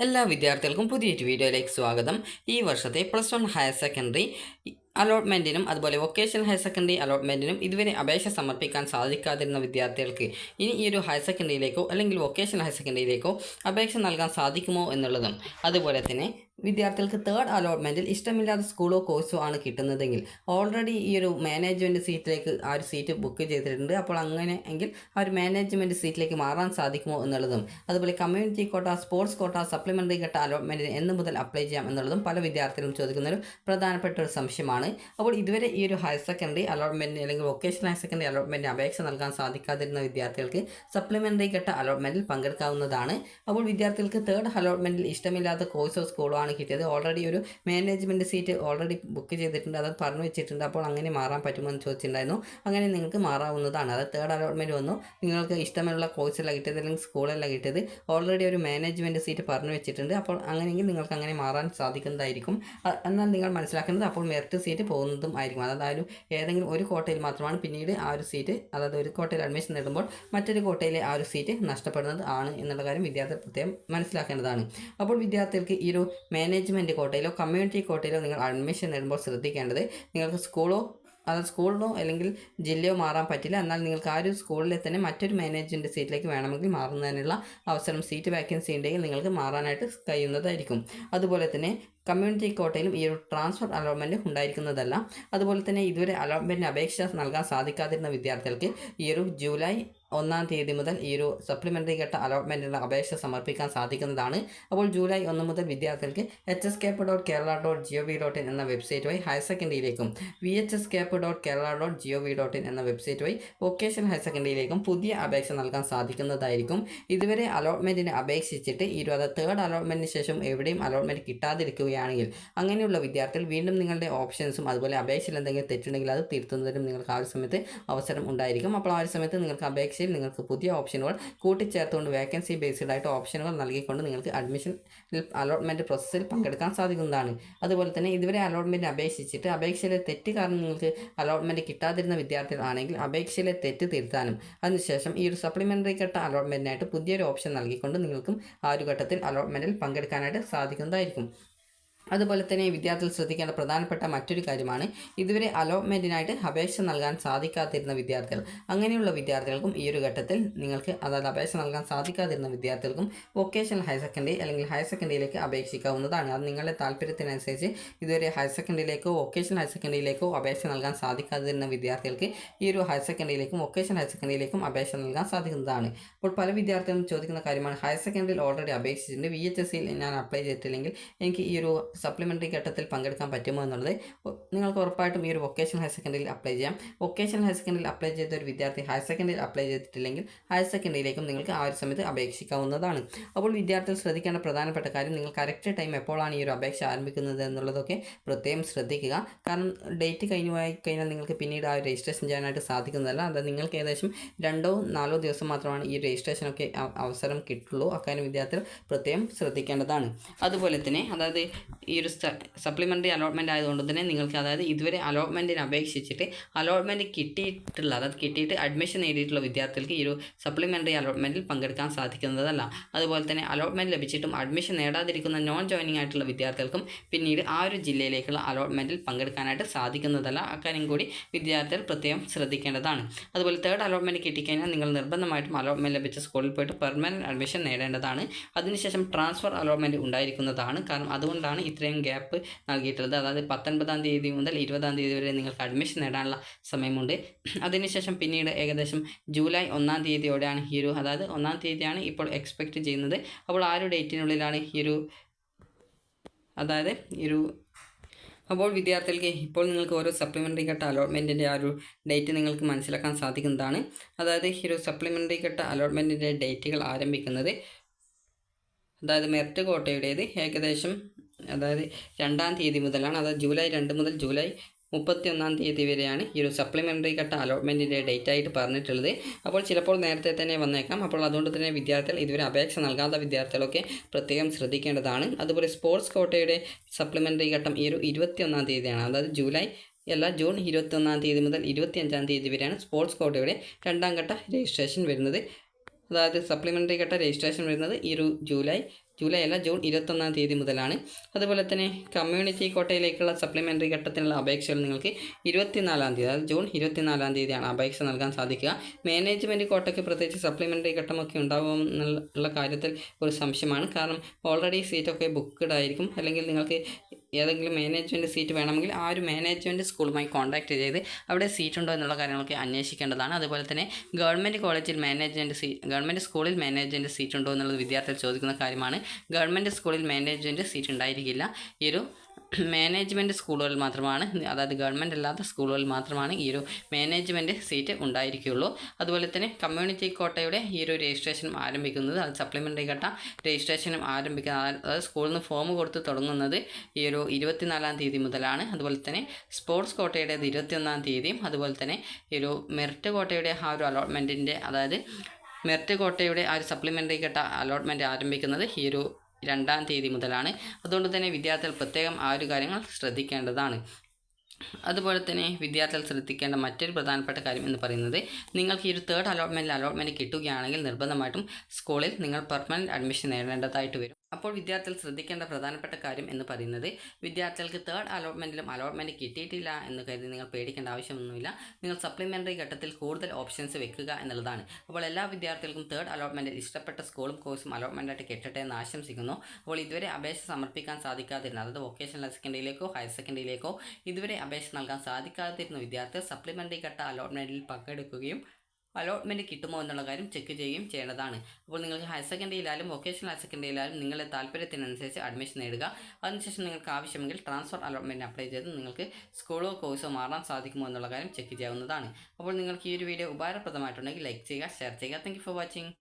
എല്ലാ വിദ്യാർത്ഥികൾക്കും പുതിയൊരു വീഡിയോയിലേക്ക് സ്വാഗതം. ഈ വർഷത്തെ പ്ലസ് വൺ ഹയർ സെക്കൻഡറി അലോട്ട്മെന്റിനും അതുപോലെ വൊക്കേഷണൽ ഹയർ സെക്കൻഡറി അലോട്ട്മെന്റിനും ഇതുവരെ അപേക്ഷ സമർപ്പിക്കാൻ സാധിക്കാതിരുന്ന വിദ്യാർത്ഥികൾക്ക് ഇനി ഈ ഒരു ഹയർ സെക്കൻഡറിയിലേക്കോ അല്ലെങ്കിൽ വൊക്കേഷണൽ ഹയർ സെക്കൻഡറിയിലേക്കോ അപേക്ഷ നൽകാൻ സാധിക്കുമോ എന്നുള്ളതും അതുപോലെ തന്നെ വിദ്യാർത്ഥികൾക്ക് തേർഡ് അലോട്ട്മെന്റിൽ ഇഷ്ടമില്ലാത്ത സ്കൂളോ കോഴ്സോ ആണ് കിട്ടുന്നതെങ്കിൽ ഓൾറെഡി ഈ ഒരു മാനേജ്മെന്റ് സീറ്റിലേക്ക് ആ ഒരു സീറ്റ് ബുക്ക് ചെയ്തിട്ടുണ്ട്. അപ്പോൾ അങ്ങനെ എങ്കിൽ ആ ഒരു മാനേജ്മെന്റ് സീറ്റിലേക്ക് മാറാൻ സാധിക്കുമോ എന്നുള്ളതും അതുപോലെ community quota sports quota supplementary ഘട്ട അലോട്ട്മെന്റിന് എന്ന് മുതൽ അപ്ലൈ ചെയ്യാം എന്നുള്ളതും പല വിദ്യാർത്ഥികളും ചോദിക്കുന്ന ഒരു പ്രധാനപ്പെട്ട ഒരു സംശയമാണ്. അപ്പോൾ ഇതുവരെ ഈ ഒരു ഹയർ സെക്കൻഡറി അലോട്ട്മെന്റിന് അല്ലെങ്കിൽ വൊക്കേഷണൽ ഹയർ സെക്കൻഡറി അലോട്ട്മെന്റിന് അപേക്ഷ നൽകാൻ സാധിക്കാതിരുന്ന വിദ്യാർത്ഥികൾക്ക് സപ്ലിമെന്ററി ഘട്ട അലോട്ട്മെന്റിൽ പങ്കെടുക്കാവുന്നതാണ്. അപ്പോൾ വിദ്യാർത്ഥികൾക്ക് തേർഡ് അലോട്ട്മെന്റിൽ ഇഷ്ടമില്ലാത്ത കോഴ്സോ സ്കൂളോ കിട്ടിയത്. ഓൾറെഡി ഒരു മാനേജ്മെന്റ് സീറ്റ് ഓൾറെഡി ബുക്ക് ചെയ്തിട്ടുണ്ട്. അത് പറഞ്ഞു വെച്ചിട്ടുണ്ട്. അപ്പോൾ അങ്ങനെ മാറാൻ പറ്റുമോ എന്ന് ചോദിച്ചിട്ടുണ്ടായിരുന്നു. അങ്ങനെ നിങ്ങൾക്ക് മാറാവുന്നതാണ്. അത് തേർഡ് അലോട്ട്മെന്റ് വന്നു. നിങ്ങൾക്ക് ഇഷ്ടമുള്ള കോഴ്സല്ല കിട്ടിയത്. അല്ലെങ്കിൽ സ്കൂളല്ല കിട്ടിയത്. ഓൾറെഡി ഒരു മാനേജ്മെന്റ് സീറ്റ് പറഞ്ഞു വെച്ചിട്ടുണ്ട്. അപ്പോൾ അങ്ങനെയെങ്കിൽ നിങ്ങൾക്ക് അങ്ങനെ മാറാൻ സാധിക്കുന്നതായിരിക്കും. എന്നാൽ നിങ്ങൾ മനസ്സിലാക്കുന്നത് അപ്പോൾ മെറിറ്റ് സീറ്റ് പോകുന്നതും ആയിരിക്കും. അതായത് ഏതെങ്കിലും ഒരു കോട്ടയിൽ മാത്രമാണ് പിന്നീട് ആ ഒരു സീറ്റ് അതായത് ഒരു കോട്ടയിൽ അഡ്മിഷൻ നേടുമ്പോൾ മറ്റൊരു കോട്ടയിലെ ആ ഒരു സീറ്റ് നഷ്ടപ്പെടുന്നത് ആണ് എന്നുള്ള കാര്യം വിദ്യാർത്ഥി പ്രത്യേകം മനസ്സിലാക്കേണ്ടതാണ്. അപ്പോൾ വിദ്യാർത്ഥികൾക്ക് ഈ ഒരു മാനേജ്മെന്റ് കോട്ടയിലോ കമ്മ്യൂണിറ്റി കോട്ടയിലോ നിങ്ങൾ അഡ്മിഷൻ നേടുമ്പോൾ ശ്രദ്ധിക്കേണ്ടത് നിങ്ങൾക്ക് സ്കൂളോ അത് സ്കൂളിനോ അല്ലെങ്കിൽ ജില്ലയോ മാറാൻ പറ്റില്ല. എന്നാൽ നിങ്ങൾക്ക് ആ ഒരു സ്കൂളിലെ തന്നെ മറ്റൊരു മാനേജ്മെന്റ് സീറ്റിലേക്ക് വേണമെങ്കിൽ മാറുന്നതിനുള്ള അവസരം സീറ്റ് വാക്കൻസി ഉണ്ടെങ്കിൽ നിങ്ങൾക്ക് മാറാനായിട്ട് കഴിയുന്നതായിരിക്കും. അതുപോലെ തന്നെ കമ്മ്യൂണിറ്റി കോട്ടയിലും ഈ ഒരു ട്രാൻസ്ഫർ അലോട്ട്മെന്റ് ഉണ്ടായിരിക്കുന്നതല്ല. അതുപോലെ തന്നെ ഇതുവരെ അലോട്ട്മെന്റിന് അപേക്ഷ നൽകാൻ സാധിക്കാതിരുന്ന വിദ്യാർത്ഥികൾക്ക് ഈ ഒരു ജൂലൈ ഒന്നാം തീയതി മുതൽ ഈ ഒരു സപ്ലിമെന്ററി ഘട്ട അലോട്ട്മെന്റിനുള്ള അപേക്ഷ സമർപ്പിക്കാൻ സാധിക്കുന്നതാണ്. അപ്പോൾ ജൂലൈ ഒന്ന് മുതൽ വിദ്യാർത്ഥികൾക്ക് H S cap dot Kerala dot G O V dot in എന്ന വെബ്സൈറ്റ് വഴി higher സെക്കൻഡറിയിലേക്കും V H S cap dot Kerala dot G O V dot in എന്ന വെബ്സൈറ്റ് വഴി വൊക്കേഷണൽ ഹയർ സെക്കൻഡറിയിലേക്കും പുതിയ അപേക്ഷ നൽകാൻ സാധിക്കുന്നതായിരിക്കും. ഇതുവരെ അലോട്ട്മെന്റിന് അപേക്ഷിച്ചിട്ട് ഇരുപത് തേർഡ് അലോട്ട്മെന്റിന് ശേഷം എവിടെയും അലോട്ട്മെന്റ് കിട്ടാതിരിക്കുകയാണെങ്കിൽ അങ്ങനെയുള്ള വിദ്യാർത്ഥികൾ വീണ്ടും നിങ്ങളുടെ ഓപ്ഷൻസും അതുപോലെ അപേക്ഷയിൽ എന്തെങ്കിലും തെറ്റുണ്ടെങ്കിൽ അത് തിരുത്തുന്നതിനും നിങ്ങൾക്ക് ആ ഒരു സമയത്ത് അവസരം ഉണ്ടായിരിക്കും. അപ്പോൾ ആ ഒരു സമയത്ത് നിങ്ങൾക്ക് അപേക്ഷയിൽ നിങ്ങൾക്ക് പുതിയ ഓപ്ഷനുകൾ കൂട്ടിച്ചേർത്തുകൊണ്ട് വേക്കൻസി ബേസ്ഡ് ആയിട്ട് ഓപ്ഷനുകൾ നൽകിക്കൊണ്ട് നിങ്ങൾക്ക് അഡ്മിഷൻ അലോട്ട്മെന്റ് പ്രോസസ്സിൽ പങ്കെടുക്കാൻ സാധിക്കുന്നതാണ്. അതുപോലെ തന്നെ ഇതുവരെ അലോട്ട്മെന്റ് അപേക്ഷിച്ചിട്ട് അപേക്ഷയിലെ തെറ്റ് കാരണം നിങ്ങൾക്ക് അലോട്ട്മെന്റ് കിട്ടാതിരുന്ന വിദ്യാർത്ഥികളാണെങ്കിൽ അപേക്ഷയിലെ തെറ്റ് തിരുത്താനും അതിനുശേഷം ഈ ഒരു സപ്ലിമെന്ററി ഘട്ട അലോട്ട്മെന്റിനായിട്ട് പുതിയൊരു ഓപ്ഷൻ നൽകിക്കൊണ്ട് നിങ്ങൾക്കും ആ ഒരു ഘട്ടത്തിൽ അലോട്ട്മെന്റിൽ പങ്കെടുക്കാനായിട്ട് സാധിക്കുന്നതായിരിക്കും. അതുപോലെ തന്നെ വിദ്യാർത്ഥികൾ ശ്രദ്ധിക്കേണ്ട പ്രധാനപ്പെട്ട മറ്റൊരു കാര്യമാണ് ഇതുവരെ അലോട്ട്മെന്റിനായിട്ട് അപേക്ഷ നൽകാൻ സാധിക്കാതിരുന്ന വിദ്യാർത്ഥികൾ. അങ്ങനെയുള്ള വിദ്യാർത്ഥികൾക്കും ഈ ഒരു ഘട്ടത്തിൽ നിങ്ങൾക്ക് അതായത് അപേക്ഷ നൽകാൻ സാധിക്കാതിരുന്ന വിദ്യാർത്ഥികൾക്കും വൊക്കേഷണൽ ഹയർ സെക്കൻഡറി അല്ലെങ്കിൽ ഹയർ സെക്കൻഡറിയിലേക്ക് അപേക്ഷിക്കാവുന്നതാണ്. അത് നിങ്ങളുടെ താല്പര്യത്തിനനുസരിച്ച് ഇതുവരെ ഹയർ സെക്കൻഡറിയിലേക്കോ വൊക്കേഷണൽ ഹയർ സെക്കൻഡറിയിലേക്കോ അപേക്ഷ നൽകാൻ സാധിക്കാതിരുന്ന വിദ്യാർത്ഥികൾക്ക് ഈ ഒരു ഹയർ സെക്കൻഡറിയിലേക്കും വൊക്കേഷണൽ ഹയർ സെക്കൻഡറിയിലേക്കും അപേക്ഷ നൽകാൻ സാധിക്കുന്നതാണ്. അപ്പോൾ പല വിദ്യാർത്ഥികളും ചോദിക്കുന്ന കാര്യമാണ് ഹയർ സെക്കൻഡറിയിൽ ഓൾറെഡി അപേക്ഷിച്ചിട്ടുണ്ട്. വി എച്ച് എസ് സിയിൽ ഞാൻ അപ്ലൈ ചെയ്തിട്ടില്ലെങ്കിൽ എനിക്ക് ഈ ഒരു സപ്ലിമെന്ററി ഘട്ടത്തിൽ പങ്കെടുക്കാൻ പറ്റുമോ എന്നുള്ളത് നിങ്ങൾക്ക് ഉറപ്പായിട്ടും ഈ ഒരു വൊക്കേഷണൽ ഹയർ സെക്കൻഡറിയിൽ അപ്ലൈ ചെയ്യാം. വൊക്കേഷണൽ ഹയർ സെക്കൻഡറിയിൽ അപ്ലൈ ചെയ്ത ഒരു വിദ്യാർത്ഥി ഹയർ സെക്കൻഡറിയിൽ അപ്ലൈ ചെയ്തിട്ടില്ലെങ്കിൽ ഹയർ സെക്കൻഡറിയിലേക്കും നിങ്ങൾക്ക് ആ ഒരു സമയത്ത് അപേക്ഷിക്കാവുന്നതാണ്. അപ്പോൾ വിദ്യാർത്ഥികൾ ശ്രദ്ധിക്കേണ്ട പ്രധാനപ്പെട്ട കാര്യം നിങ്ങൾ കറക്റ്റ് ടൈം എപ്പോഴാണ് ഈ ഒരു അപേക്ഷ ആരംഭിക്കുന്നത് എന്നുള്ളതൊക്കെ പ്രത്യേകം ശ്രദ്ധിക്കുക. കാരണം ഡേറ്റ് കഴിഞ്ഞു പോയി കഴിഞ്ഞാൽ നിങ്ങൾക്ക് പിന്നീട് ആ രജിസ്ട്രേഷൻ ചെയ്യാനായിട്ട് സാധിക്കുന്നതല്ല. അത് നിങ്ങൾക്ക് ഏകദേശം രണ്ടോ നാലോ ദിവസം മാത്രമാണ് ഈ രജിസ്ട്രേഷനൊക്കെ അവസരം കിട്ടുള്ളൂ. അക്കാര്യം വിദ്യാർത്ഥികൾ പ്രത്യേകം ശ്രദ്ധിക്കേണ്ടതാണ്. അതുപോലെ തന്നെ അതായത് ഈ ഒരു സപ്ലിമെന്ററി അലോട്ട്മെന്റ് ആയതുകൊണ്ട് തന്നെ നിങ്ങൾക്ക് അതായത് ഇതുവരെ അലോട്ട്മെന്റിന് അപേക്ഷിച്ചിട്ട് അലോട്ട്മെന്റ് കിട്ടിയിട്ടുള്ള അതായത് കിട്ടിയിട്ട് അഡ്മിഷൻ നേടിയിട്ടുള്ള വിദ്യാർത്ഥികൾക്ക് ഈ ഒരു സപ്ലിമെന്ററി അലോട്ട്മെന്റിൽ പങ്കെടുക്കാൻ സാധിക്കുന്നതല്ല. അതുപോലെ തന്നെ അലോട്ട്മെന്റ് ലഭിച്ചിട്ടും അഡ്മിഷൻ നേടാതിരിക്കുന്ന നോൺ ജോയിനിങ് ആയിട്ടുള്ള വിദ്യാർത്ഥികൾക്കും പിന്നീട് ആ ഒരു ജില്ലയിലേക്കുള്ള അലോട്ട്മെന്റിൽ പങ്കെടുക്കാനായിട്ട് സാധിക്കുന്നതല്ല. അക്കാര്യം കൂടി വിദ്യാർത്ഥികൾ പ്രത്യേകം ശ്രദ്ധിക്കേണ്ടതാണ്. അതുപോലെ തേർഡ് അലോട്ട്മെന്റ് കിട്ടിക്കഴിഞ്ഞാൽ നിങ്ങൾ നിർബന്ധമായിട്ടും അലോട്ട്മെന്റ് ലഭിച്ച സ്കൂളിൽ പോയിട്ട് പെർമനന്റ് അഡ്മിഷൻ നേടേണ്ടതാണ്. അതിനുശേഷം ട്രാൻസ്ഫർ അലോട്ട്മെന്റ് ഉണ്ടായിരിക്കുന്നതാണ്. കാരണം അതുകൊണ്ടാണ് ഇത്രയും ഗ്യാപ്പ് നൽകിയിട്ടുള്ളത്. അതായത് പത്തൊൻപതാം തീയതി മുതൽ ഇരുപതാം തീയതി വരെ നിങ്ങൾക്ക് അഡ്മിഷൻ നേടാനുള്ള സമയമുണ്ട്. അതിനുശേഷം പിന്നീട് ഏകദേശം ജൂലൈ ഒന്നാം തീയതിയോടെയാണ് ഈ ഒരു അതായത് ഒന്നാം തീയതിയാണ് ഇപ്പോൾ എക്സ്പെക്റ്റ് ചെയ്യുന്നത്. അപ്പോൾ ആ ഒരു ഡേറ്റിനുള്ളിലാണ് ഈ ഒരു അതായത് ഈ ഒരു അപ്പോൾ വിദ്യാർത്ഥികൾക്ക് ഇപ്പോൾ നിങ്ങൾക്ക് ഓരോ സപ്ലിമെന്ററി ഘട്ട അലോട്ട്മെന്റിന്റെ ആ ഒരു ഡേറ്റ് നിങ്ങൾക്ക് മനസ്സിലാക്കാൻ സാധിക്കുന്നതാണ്. അതായത് ഈ ഒരു സപ്ലിമെന്ററി ഘട്ട അലോട്ട്മെന്റിന്റെ ഡേറ്റുകൾ ആരംഭിക്കുന്നത്. അതായത് മെറിറ്റ് കോട്ടയുടേത് ഏകദേശം അതായത് രണ്ടാം തീയതി മുതലാണ് അതായത് ജൂലൈ രണ്ട് മുതൽ ജൂലൈ മുപ്പത്തി ഒന്നാം തീയതി വരെയാണ് ഈ ഒരു സപ്ലിമെന്ററി ഘട്ട അലോട്ട്മെന്റിന്റെ ഡേറ്റ് ആയിട്ട് പറഞ്ഞിട്ടുള്ളത്. അപ്പോൾ ചിലപ്പോൾ നേരത്തെ തന്നെ വന്നേക്കാം. അപ്പോൾ അതുകൊണ്ട് തന്നെ വിദ്യാർത്ഥികൾ ഇതുവരെ അപേക്ഷ നൽകാത്ത വിദ്യാർത്ഥികളൊക്കെ പ്രത്യേകം ശ്രദ്ധിക്കേണ്ടതാണ്. അതുപോലെ സ്പോർട്സ് കോട്ടയുടെ സപ്ലിമെന്ററി ഘട്ടം ഈ ഒരു ഇരുപത്തി ഒന്നാം തീയതിയാണ്. അതായത് ജൂലൈ അല്ല ജൂൺ ഇരുപത്തൊന്നാം തീയതി മുതൽ ഇരുപത്തിയഞ്ചാം തീയതി വരെയാണ് സ്പോർട്സ് കോട്ടയുടെ രണ്ടാം ഘട്ട രജിസ്ട്രേഷൻ വരുന്നത്. അതായത് സപ്ലിമെന്ററി ഘട്ട രജിസ്ട്രേഷൻ വരുന്നത് ഈ ഒരു ജൂലൈ ജൂലൈ അല്ല ജൂൺ ഇരുപത്തൊന്നാം തീയതി മുതലാണ്. അതുപോലെ തന്നെ കമ്മ്യൂണിറ്റി കോട്ടയിലേക്കുള്ള സപ്ലിമെന്ററി ഘട്ടത്തിനുള്ള അപേക്ഷകൾ നിങ്ങൾക്ക് ഇരുപത്തിനാലാം തീയതി അതായത് ജൂൺ ഇരുപത്തിനാലാം തീയതിയാണ് അപേക്ഷ നൽകാൻ സാധിക്കുക. മാനേജ്മെന്റ് കോട്ടയ്ക്ക് പ്രത്യേകിച്ച് സപ്ലിമെന്ററി ഘട്ടമൊക്കെ ഉണ്ടാവും എന്നുള്ള കാര്യത്തിൽ ഒരു സംശയമാണ്. കാരണം ഓൾറെഡി സീറ്റൊക്കെ ബുക്ക്ഡ് ആയിരിക്കും. അല്ലെങ്കിൽ നിങ്ങൾക്ക് ഏതെങ്കിലും മാനേജ്മെന്റ് സീറ്റ് വേണമെങ്കിൽ ആ ഒരു മാനേജ്മെന്റ് സ്കൂളുമായി കോൺടാക്റ്റ് ചെയ്ത് അവിടെ സീറ്റ് ഉണ്ടോ എന്നുള്ള കാര്യങ്ങളൊക്കെ അന്വേഷിക്കേണ്ടതാണ്. അതുപോലെ തന്നെ ഗവൺമെന്റ് കോളേജിൽ മാനേജ്മെന്റ് സീ ഗവൺമെന്റ് സ്കൂളിൽ മാനേജ്മെന്റ് സീറ്റ് ഉണ്ടോ എന്നുള്ളത് വിദ്യാർത്ഥികൾ ചോദിക്കുന്ന കാര്യമാണ്. ഗവൺമെന്റ് സ്കൂളിൽ മാനേജ്മെന്റ് സീറ്റ് ഉണ്ടായിരിക്കില്ല. ഈ ഒരു മാനേജ്മെന്റ് സ്കൂളുകളിൽ മാത്രമാണ് അതായത് ഗവൺമെന്റ് അല്ലാത്ത സ്കൂളുകളിൽ മാത്രമാണ് ഈ ഒരു മാനേജ്മെന്റ് സീറ്റ് ഉണ്ടായിരിക്കുകയുള്ളൂ. അതുപോലെ തന്നെ കമ്മ്യൂണിറ്റി കോട്ടയുടെ ഈ ഒരു രജിസ്ട്രേഷനും ആരംഭിക്കുന്നത് അത് സപ്ലിമെന്ററി ഘട്ട രജിസ്ട്രേഷനും ആരംഭിക്കുന്നത് അതായത് സ്കൂളിൽ നിന്ന് ഫോം കൊടുത്ത് തുടങ്ങുന്നത് ഈ ഒരു ഇരുപത്തിനാലാം തീയതി മുതലാണ്. അതുപോലെ തന്നെ സ്പോർട്സ് കോട്ടയുടേത് ഇരുപത്തിയൊന്നാം തീയതിയും അതുപോലെ തന്നെ ഈ ഒരു മെറിറ്റ് കോട്ടയുടെ ആ ഒരു അലോട്ട്മെന്റിന്റെ അതായത് മെറിറ്റ് കോട്ടയുടെ ആ ഒരു സപ്ലിമെന്ററി ഘട്ട അലോട്ട്മെന്റ് ആരംഭിക്കുന്നത് ഈ ഒരു രണ്ടാം തീയതി മുതലാണ്. അതുകൊണ്ട് തന്നെ വിദ്യാർത്ഥികൾ പ്രത്യേകം ആ ഒരു കാര്യങ്ങൾ ശ്രദ്ധിക്കേണ്ടതാണ്. അതുപോലെ തന്നെ വിദ്യാർത്ഥികൾ ശ്രദ്ധിക്കേണ്ട മറ്റൊരു പ്രധാനപ്പെട്ട കാര്യം എന്ന് പറയുന്നത് നിങ്ങൾക്ക് ഈ ഒരു തേർഡ് അലോട്ട്മെന്റിൽ അലോട്ട്മെന്റ് കിട്ടുകയാണെങ്കിൽ നിർബന്ധമായിട്ടും സ്കൂളിൽ നിങ്ങൾ പെർമനന്റ് അഡ്മിഷൻ നേടേണ്ടതായിട്ട് വരും. അപ്പോൾ വിദ്യാർത്ഥികൾ ശ്രദ്ധിക്കേണ്ട പ്രധാനപ്പെട്ട കാര്യം എന്ന് പറയുന്നത് വിദ്യാർത്ഥികൾക്ക് തേർഡ് അലോട്ട്മെന്റിലും അലോട്ട്മെന്റ് കിട്ടിയിട്ടില്ല എന്ന് കരുതി നിങ്ങൾ പേടിക്കേണ്ട ആവശ്യമൊന്നുമില്ല. നിങ്ങൾ സപ്ലിമെന്ററി ഘട്ടത്തിൽ കൂടുതൽ ഓപ്ഷൻസ് വെക്കുക എന്നുള്ളതാണ്. അപ്പോൾ എല്ലാ വിദ്യാർത്ഥികൾക്കും തേർഡ് അലോട്ട്മെന്റിൽ ഇഷ്ടപ്പെട്ട സ്കൂളും കോഴ്സും അലോട്ട്മെന്റായിട്ട് കിട്ടട്ടെ എന്ന് ആശംസിക്കുന്നു. അപ്പോൾ ഇതുവരെ അപേക്ഷ സമർപ്പിക്കാൻ സാധിക്കാതിരുന്ന അതായത് വൊക്കേഷണൽ സെക്കൻഡറിയിലേക്കോ ഹയർ സെക്കൻഡറിയിലേക്കോ ഇതുവരെ അപേക്ഷ നൽകാൻ സാധിക്കാതിരുന്ന വിദ്യാർത്ഥികൾ സപ്ലിമെന്ററി ഘട്ട അലോട്ട്മെന്റിൽ പങ്കെടുക്കുകയും അലോട്ട്മെന്റ് കിട്ടുമോ എന്നുള്ള കാര്യം ചെക്ക് ചെയ്യുകയും ചെയ്യേണ്ടതാണ്. അപ്പോൾ നിങ്ങൾക്ക് ഹയർ സെക്കൻഡറിയിലായാലും വൊക്കേഷണൽ ഹയർ സെക്കൻഡറിയിലായാലും നിങ്ങളുടെ താല്പര്യത്തിനനുസരിച്ച് അഡ്മിഷൻ നേടുക. അതിനുശേഷം നിങ്ങൾക്ക് ആവശ്യമെങ്കിൽ ട്രാൻസ്ഫർ അലോട്ട്മെന്റ് അപ്ലൈ ചെയ്ത് നിങ്ങൾക്ക് സ്കൂളോ കോഴ്സോ മാറാൻ സാധിക്കുമോ എന്നുള്ള കാര്യം ചെക്ക് ചെയ്യാവുന്നതാണ്. അപ്പോൾ നിങ്ങൾക്ക് ഈ ഒരു വീഡിയോ ഉപകാരപ്രദമായിട്ടുണ്ടെങ്കിൽ ലൈക്ക് ചെയ്യുക ഷെയർ ചെയ്യുക. Thank for watching